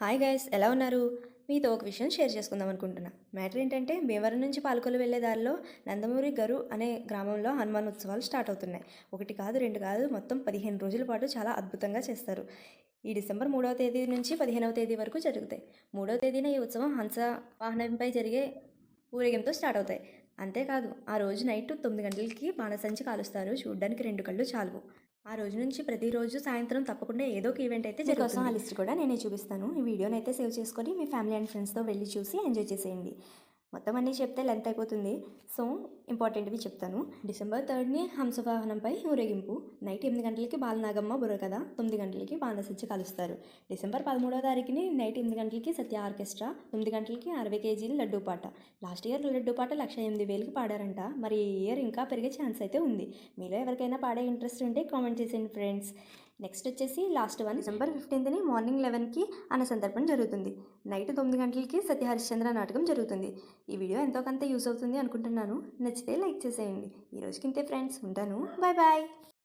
Hi guys ఎలా ఉన్నారు? మీతో ఒక విషయం షేర్ చేసుకుందాం అనుకుంటున్నా. మ్యాటర్ ఏంటంటే భీమవరం నుంచి పాలకొల్లు వెళ్ళే దారిలో నందమూరి గరు అనే గ్రామంలో హనుమాన్ ఉత్సవాలు స్టార్ట్ అవుతున్నాయి. ఒకటి కాదు రెండు కాదు మొత్తం పదిహేను రోజుల పాటు చాలా అద్భుతంగా చేస్తారు. ఈ డిసెంబర్ మూడవ తేదీ నుంచి పదిహేనవ తేదీ వరకు జరుగుతాయి. మూడవ తేదీన ఈ ఉత్సవం హంస వాహనంపై జరిగే ఊరేగింపుతో స్టార్ట్ అవుతాయి. అంతేకాదు ఆ రోజు నైట్ తొమ్మిది గంటలకి బాణసంచి కాలుస్తారు. చూడడానికి రెండు కళ్ళు చాలు ఆ రోజు నుంచి ప్రతిరోజు సాయంత్రం తప్పకుండా ఏదో ఒక ఈవెంట్ అయితే జరుగుతుంది. ఆ లిస్ట్ కూడా నేనే చూపిస్తాను. ఈ వీడియోని అయితే సేవ్ చేసుకొని మీ ఫ్యామిలీ అండ్ ఫ్రెండ్స్తో వెళ్ళి చూసి ఎంజాయ్ చేసేయండి. మొత్తం అన్నీ చెప్తే లెంత్ అయిపోతుంది. సో ఇంపార్టెంట్వి చెప్తాను. డిసెంబర్ థర్డ్ని హంసవాహనంపై ఊరేగింపు. నైట్ ఎనిమిది గంటలకి బాలనాగమ్మ బుర్రకథ తొమ్మిది గంటలకి బాణసంచి కలుస్తారు. డిసెంబర్ పదమూడవ తారీఖుని నైట్ ఎనిమిది గంటలకి సత్య ఆర్కెస్ట్రా తొమ్మిది గంటలకి అరవై కేజీలు లడ్డూ పాట. లాస్ట్ ఇయర్ లడ్డూ పాట లక్ష ఎనిమిది వేలకి పాడారంట. మరి ఈ ఇయర్ ఇంకా పెరిగే ఛాన్స్ అయితే ఉంది. మీలో ఎవరికైనా పాడే ఇంట్రెస్ట్ ఉంటే కామెంట్ చేసేయండి ఫ్రెండ్స్ నెక్స్ట్ వచ్చేసి లాస్ట్ వన్ డిసెంబర్ ఫిఫ్టీన్త్ని మార్నింగ్ లెవెన్కి అన్న సందర్భం జరుగుతుంది. నైట్ తొమ్మిది గంటలకి సత్య హరిశ్చంద్ర నాటకం జరుగుతుంది. ఈ వీడియో ఎంతో కొంత యూస్ అవుతుంది అనుకుంటున్నాను. నచ్చితే లైక్ చేసేయండి. ఈ రోజుకి ఇంతే ఫ్రెండ్స్ ఉంటాను. Bye bye